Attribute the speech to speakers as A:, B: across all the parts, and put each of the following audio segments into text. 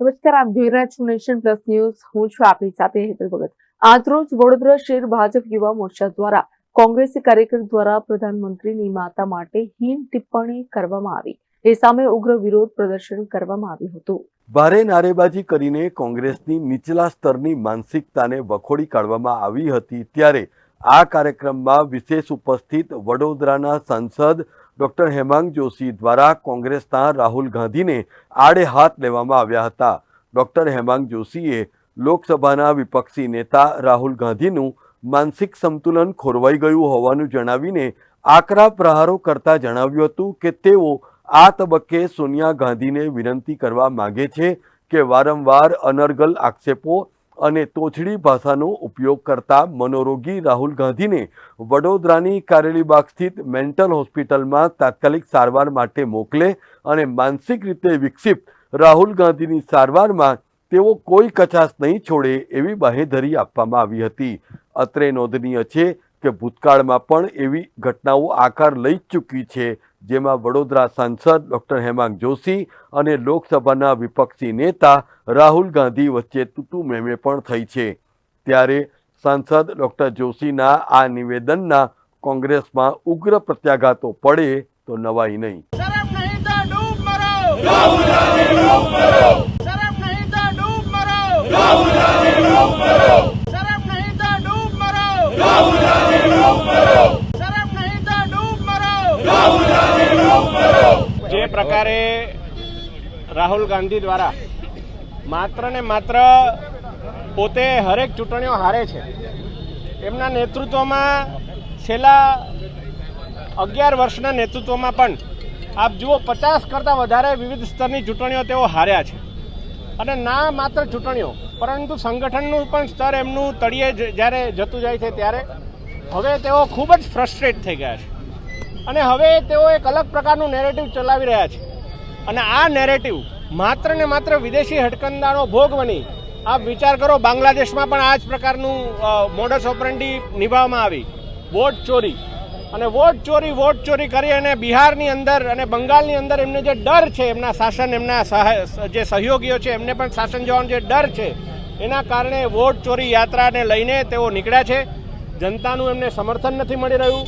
A: નમસ્કાર, આપ જોઈ રહ્યા છો નેશન પ્લસ ન્યૂઝ. હું છું આપની સાથે હેતલ ભગત. આજરોજ વડોદરા શહેર ભાજપ યુવા મોરચા દ્વારા કોંગ્રેસી કાર્યકર દ્વારા પ્રધાનમંત્રીની માતા માટે હીન ટિપ્પણી કરવામાં આવી. એ સામે ઉગ્ર વિરોધ પ્રદર્શન કરવામાં આવ્યું હતું.
B: ભારે નારેબાજી કરીને કોંગ્રેસની નીચલા સ્તરની માનસિકતાને વખોડી કાઢવામાં આવી હતી. ત્યારે આ કાર્યક્રમમાં વિશેષ ઉપસ્થિત વડોદરાના સાંસદ ડોક્ટર હેમાંગ જોશી દ્વારા કોંગ્રેસના રાહુલ ગાંધીને આડે હાથ લેવામાં આવ્યા હતા. ડોક્ટર હેમાંગ જોશીએ લોકસભાના વિપક્ષી નેતા રાહુલ ગાંધીનું માનસિક સંતુલન ખોરવાઈ ગયું હોવાનું જણાવીને આકરા પ્રહારો કરતા જણાવ્યું હતું કે તેઓ આ તબક્કે સોનિયા ગાંધીને વિનંતી કરવા માગે છે કે વારંવાર અનર્ગલ આક્ષેપો અને તોછડી ભાષાનો ઉપયોગ કરતા મનોરોગી રાહુલ ગાંધીને વડોદરાની કારેલીબાગ સ્થિત મેન્ટલ હોસ્પિટલમાં તાત્કાલિક સારવાર માટે મોકલે અને માનસિક રીતે વિકસિત રાહુલ ગાંધીની સારવારમાં તેઓ કોઈ કચાશ નહીં છોડે એવી બાહેધરી આપવામાં આવી હતી. અત્રે નોંધનીય છે કે ભૂતકાળમાં પણ એવી ઘટનાઓ આકાર લઈ ચૂકી છે. જેમાં વડોદરા સાંસદ ડૉક્ટર હેમાંગ જોશી અને લોકસભાના વિપક્ષી નેતા રાહુલ ગાંધી વચ્ચે તૂતુ મેમે પણ થઈ છે. ત્યારે સાંસદ ડૉક્ટર જોશીના આ નિવેદનના કોંગ્રેસમાં ઉગ્ર પ્રત્યાઘાતો પડે તો નવાઈ નહીં
C: શરમ નહીં તો ડૂબ મરો રાહુલ ગાંધી ડૂબ મરો શરમ નહીં તો ડૂબ મરો રાહુલ ગાંધી ડૂબ મરો શરમ નહીં તો ડૂબ મરો રાહુલ ગાંધી ડૂબ મરો શરમ નહીં તો ડૂબ મરો રાહુલ ગાંધી ડૂબ મરો જે પ્રકારે રાહુલ ગાંધી દ્વારા માત્ર ને માત્ર પોતે હરેક ચૂંટણીઓ હારે છે. એમના નેતૃત્વમાં છેલ્લા અગિયાર વર્ષના નેતૃત્વમાં પણ આપ જુઓ પચાસ કરતાં વધારે વિવિધ સ્તરની ચૂંટણીઓ તેઓ હાર્યા છે. અને ના માત્ર ચૂંટણીઓ, પરંતુ સંગઠનનું પણ સ્તર એમનું તળિયે જ્યારે જતું જાય છે ત્યારે. હવે તેઓ ખૂબ જ ફ્રસ્ટ્રેટ થઈ ગયા છે. અને હવે તેઓ એક અલગ પ્રકારનું નેરેટિવ ચલાવી રહ્યા છે. અને આ નેરેટિવ માત્ર ને માત્ર વિદેશી હટકંદાનો ભોગ બની. આપ વિચાર કરો, બાંગ્લાદેશમાં પણ આ જ પ્રકારનું મોડસ ઓપરેન્ડી નિભાવવામાં આવી. વોટ ચોરી. અને વોટ ચોરી વોટ ચોરી કરી અને બિહારની અંદર અને બંગાળની અંદર એમને જે ડર છે, એમના શાસન, એમના જે સહયોગીઓ છે, એમને પણ શાસન જવાનો જે ડર છે, એના કારણે વોટ ચોરી યાત્રાને લઈને તેઓ નીકળ્યા છે. જનતાનું એમને સમર્થન નથી મળી રહ્યું.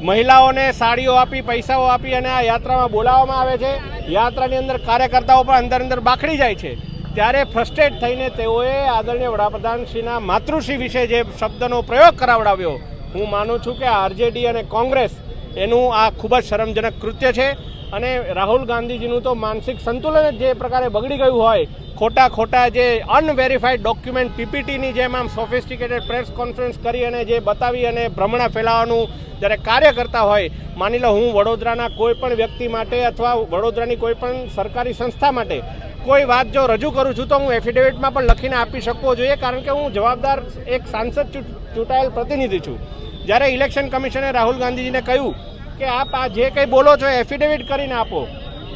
C: મહિલાઓને સાડીઓ આપી, પૈસાઓ આપી અને આ યાત્રામાં બોલાવવામાં આવે છે. યાત્રાની અંદર કાર્યકર્તાઓ પણ અંદર અંદર બાખડી જાય છે. ત્યારે ફ્રસ્ટ્રેટ થઈને તેઓએ આદરણીય વડાપ્રધાનશ્રીના માતૃશ્રી વિશે જે શબ્દનો પ્રયોગ કરાવડાવ્યો, હું માનું છું કે આરજેડી અને કોંગ્રેસ એનું આ ખૂબ જ શરમજનક કૃત્ય છે. અને રાહુલ ગાંધીજીનું તો માનસિક સંતુલન જ પ્રકારે બગડી ગયું હોય, ખોટા ખોટા જે અનવેરીફાઈડ ડોક્યુમેન્ટ પીપીટીની જેમ આમ સોફિસ્ટિકેટેડ પ્રેસ કોન્ફરન્સ કરી અને જે બતાવી અને ભ્રમણા ફેલાવવાનું જ્યારે કાર્ય કરતા હોય, માની લો હું વડોદરાના કોઈ પણ વ્યક્તિ માટે અથવા વડોદરાની કોઈ પણ સરકારી સંસ્થા માટે કોઈ વાત જો રજૂ કરું છું તો હું એફિડેવિટમાં પણ લખીને આપી શકવો જોઈએ, કારણ કે હું જવાબદાર એક સાંસદ ચૂંટાયેલ પ્રતિનિધિ છું. જ્યારે ઇલેક્શન કમિશને રાહુલ ગાંધીજીને કહ્યું કે આપ આ જે કંઈ બોલો છો એફિડેવિટ કરીને આપો.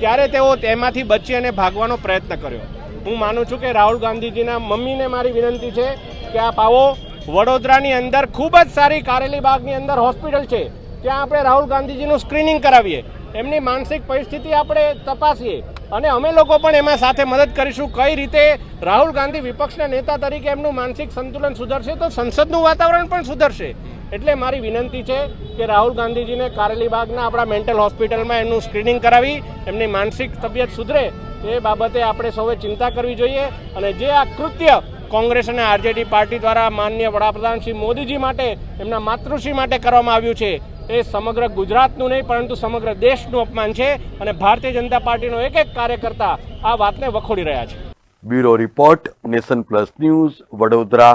C: ત્યારે તેઓ તેમાંથી બચી અને ભાગવાનો પ્રયત્ન કર્યો. હું માનું છું કે રાહુલ ગાંધીજીના મમ્મીને મારી વિનંતી છે કે આપ આવો. વડોદરાની અંદર ખૂબ જ સારી કારેલી બાગની અંદર હોસ્પિટલ છે. ત્યાં આપણે રાહુલ ગાંધીજીનું સ્ક્રીનિંગ કરાવીએ. એમની માનસિક પરિસ્થિતિ આપણે તપાસીએ. અને અમે લોકો પણ એમાં સાથે મદદ કરીશું. કઈ રીતે રાહુલ ગાંધી વિપક્ષના નેતા તરીકે એમનું માનસિક સંતુલન સુધરશે તો સંસદનું વાતાવરણ પણ સુધરશે. એટલે મારી વિનંતી છે કે રાહુલ ગાંધીજીને કારેલીબાગના આપણા મેન્ટલ હોસ્પિટલમાં એમનું સ્ક્રીનિંગ કરાવી, એમની માનસિક તબિયત સુધરે એ બાબતે આપણે સૌએ ચિંતા કરવી જોઈએ. અને જે આ કૃત્ય કોંગ્રેસ અને આરજેડી પાર્ટી દ્વારા માનનીય વડાપ્રધાન શ્રી મોદીજી માટે, એમના માતૃશ્રી માટે કરવામાં આવ્યું છે, એ સમગ્ર ગુજરાતનું નહીં, પરંતુ સમગ્ર દેશનું અપમાન છે. અને ભારતીય જનતા પાર્ટીનો એક એક કાર્યકર્તા આ વાતને વખોડી રહ્યા છે.
B: Bureau report Nation plus news Vadodara.